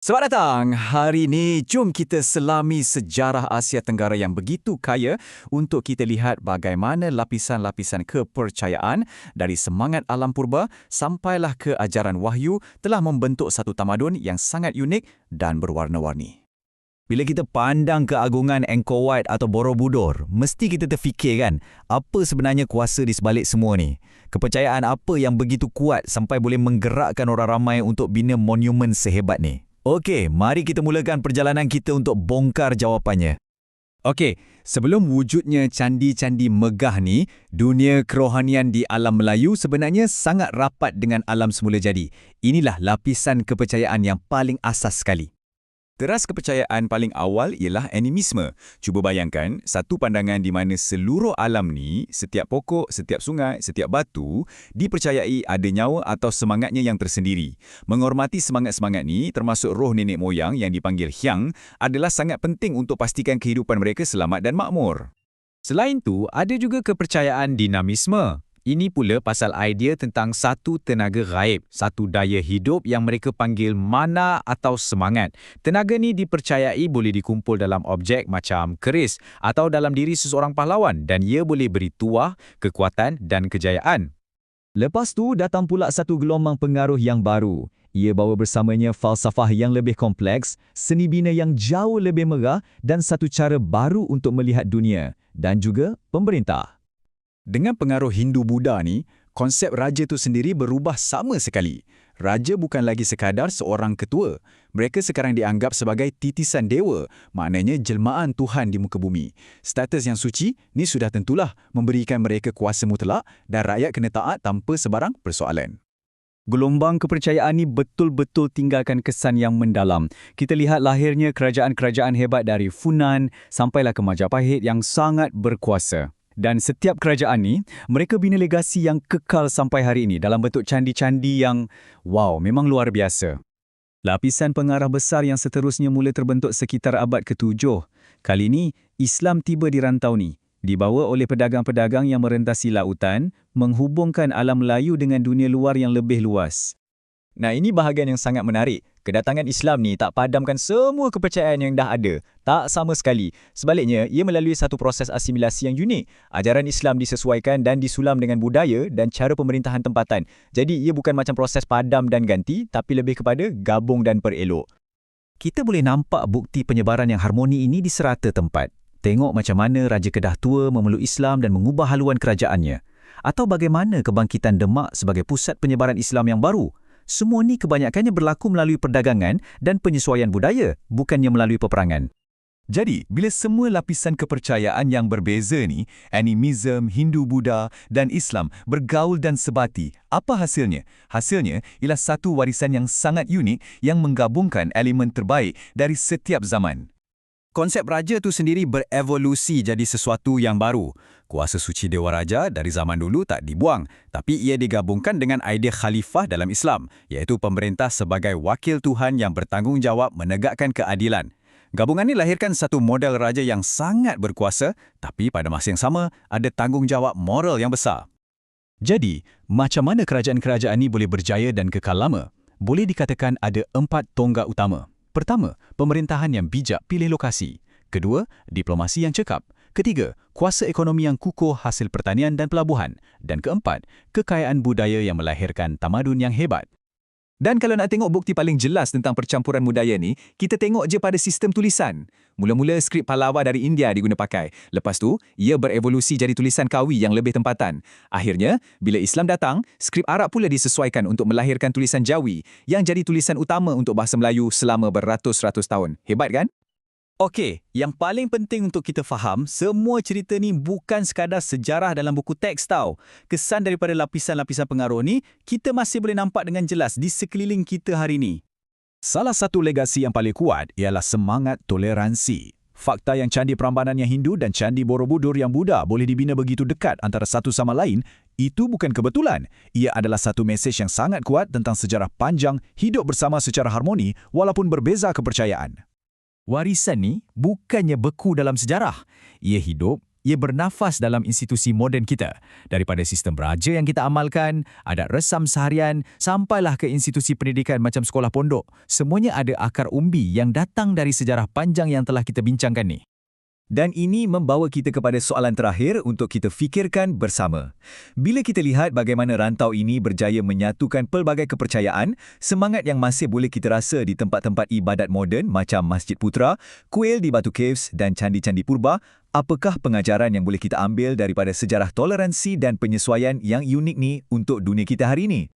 Selamat datang. Hari ini jom kita selami sejarah Asia Tenggara yang begitu kaya untuk kita lihat bagaimana lapisan-lapisan kepercayaan dari semangat alam purba sampailah ke ajaran wahyu telah membentuk satu tamadun yang sangat unik dan berwarna-warni. Bila kita pandang keagungan Angkor Wat atau Borobudur, mesti kita terfikir kan, apa sebenarnya kuasa di sebalik semua ni? Kepercayaan apa yang begitu kuat sampai boleh menggerakkan orang ramai untuk bina monumen sehebat ni? Okey, mari kita mulakan perjalanan kita untuk bongkar jawapannya. Okey, sebelum wujudnya candi-candi megah ni, dunia kerohanian di alam Melayu sebenarnya sangat rapat dengan alam semula jadi. Inilah lapisan kepercayaan yang paling asas sekali. Teras kepercayaan paling awal ialah animisme. Cuba bayangkan, satu pandangan di mana seluruh alam ni, setiap pokok, setiap sungai, setiap batu, dipercayai ada nyawa atau semangatnya yang tersendiri. Menghormati semangat-semangat ni, termasuk roh nenek moyang yang dipanggil Hyang, adalah sangat penting untuk pastikan kehidupan mereka selamat dan makmur. Selain tu, ada juga kepercayaan dinamisme. Ini pula pasal idea tentang satu tenaga gaib, satu daya hidup yang mereka panggil mana atau semangat. Tenaga ni dipercayai boleh dikumpul dalam objek macam keris atau dalam diri seseorang pahlawan dan ia boleh beri tuah, kekuatan dan kejayaan. Lepas tu datang pula satu gelombang pengaruh yang baru. Ia bawa bersamanya falsafah yang lebih kompleks, seni bina yang jauh lebih megah dan satu cara baru untuk melihat dunia dan juga pemerintah. Dengan pengaruh Hindu-Buddha ni, konsep raja tu sendiri berubah sama sekali. Raja bukan lagi sekadar seorang ketua. Mereka sekarang dianggap sebagai titisan dewa, maknanya jelmaan Tuhan di muka bumi. Status yang suci ni sudah tentulah memberikan mereka kuasa mutlak dan rakyat kena taat tanpa sebarang persoalan. Gelombang kepercayaan ini betul-betul tinggalkan kesan yang mendalam. Kita lihat lahirnya kerajaan-kerajaan hebat dari Funan sampailah ke Majapahit yang sangat berkuasa. Dan setiap kerajaan ni, mereka bina legasi yang kekal sampai hari ini dalam bentuk candi-candi yang, wow, memang luar biasa. Lapisan pengarah besar yang seterusnya mula terbentuk sekitar abad ke-7. Kali ini, Islam tiba di rantau ni, dibawa oleh pedagang-pedagang yang merentasi lautan, menghubungkan alam Melayu dengan dunia luar yang lebih luas. Nah ini bahagian yang sangat menarik. Kedatangan Islam ni tak padamkan semua kepercayaan yang dah ada. Tak sama sekali. Sebaliknya, ia melalui satu proses asimilasi yang unik. Ajaran Islam disesuaikan dan disulam dengan budaya dan cara pemerintahan tempatan. Jadi ia bukan macam proses padam dan ganti, tapi lebih kepada gabung dan perelok. Kita boleh nampak bukti penyebaran yang harmoni ini di serata tempat. Tengok macam mana Raja Kedah Tua memeluk Islam dan mengubah haluan kerajaannya. Atau bagaimana kebangkitan Demak sebagai pusat penyebaran Islam yang baru. Semua ni kebanyakannya berlaku melalui perdagangan dan penyesuaian budaya, bukannya melalui peperangan. Jadi, bila semua lapisan kepercayaan yang berbeza ni, animism, Hindu-Buddha dan Islam bergaul dan sebati, apa hasilnya? Hasilnya ialah satu warisan yang sangat unik yang menggabungkan elemen terbaik dari setiap zaman. Konsep raja tu sendiri berevolusi jadi sesuatu yang baru. Kuasa suci Dewa Raja dari zaman dulu tak dibuang, tapi ia digabungkan dengan idea khalifah dalam Islam, iaitu pemerintah sebagai wakil Tuhan yang bertanggungjawab menegakkan keadilan. Gabungan ini lahirkan satu model raja yang sangat berkuasa, tapi pada masa yang sama ada tanggungjawab moral yang besar. Jadi, macam mana kerajaan-kerajaan ini boleh berjaya dan kekal lama? Boleh dikatakan ada empat tonggak utama. Pertama, pemerintahan yang bijak pilih lokasi. Kedua, diplomasi yang cekap. Ketiga, kuasa ekonomi yang kukuh hasil pertanian dan pelabuhan. Dan keempat, kekayaan budaya yang melahirkan tamadun yang hebat. Dan kalau nak tengok bukti paling jelas tentang percampuran budaya ni, kita tengok je pada sistem tulisan. Mula-mula skrip Pallava dari India diguna pakai. Lepas tu, ia berevolusi jadi tulisan kawi yang lebih tempatan. Akhirnya, bila Islam datang, skrip Arab pula disesuaikan untuk melahirkan tulisan Jawi yang jadi tulisan utama untuk bahasa Melayu selama beratus-ratus tahun. Hebat kan? Okey, yang paling penting untuk kita faham, semua cerita ni bukan sekadar sejarah dalam buku teks tau. Kesan daripada lapisan-lapisan pengaruh ni, kita masih boleh nampak dengan jelas di sekeliling kita hari ni. Salah satu legasi yang paling kuat ialah semangat toleransi. Fakta yang candi Prambanan yang Hindu dan candi Borobudur yang Buddha boleh dibina begitu dekat antara satu sama lain, itu bukan kebetulan. Ia adalah satu mesej yang sangat kuat tentang sejarah panjang hidup bersama secara harmoni walaupun berbeza kepercayaan. Warisan ni bukannya beku dalam sejarah. Ia hidup, ia bernafas dalam institusi moden kita. Daripada sistem raja yang kita amalkan, adat resam seharian, sampailah ke institusi pendidikan macam sekolah pondok. Semuanya ada akar umbi yang datang dari sejarah panjang yang telah kita bincangkan ni. Dan ini membawa kita kepada soalan terakhir untuk kita fikirkan bersama. Bila kita lihat bagaimana rantau ini berjaya menyatukan pelbagai kepercayaan, semangat yang masih boleh kita rasa di tempat-tempat ibadat moden macam Masjid Putra, kuil di Batu Caves dan candi-candi purba, apakah pengajaran yang boleh kita ambil daripada sejarah toleransi dan penyesuaian yang unik ni untuk dunia kita hari ini?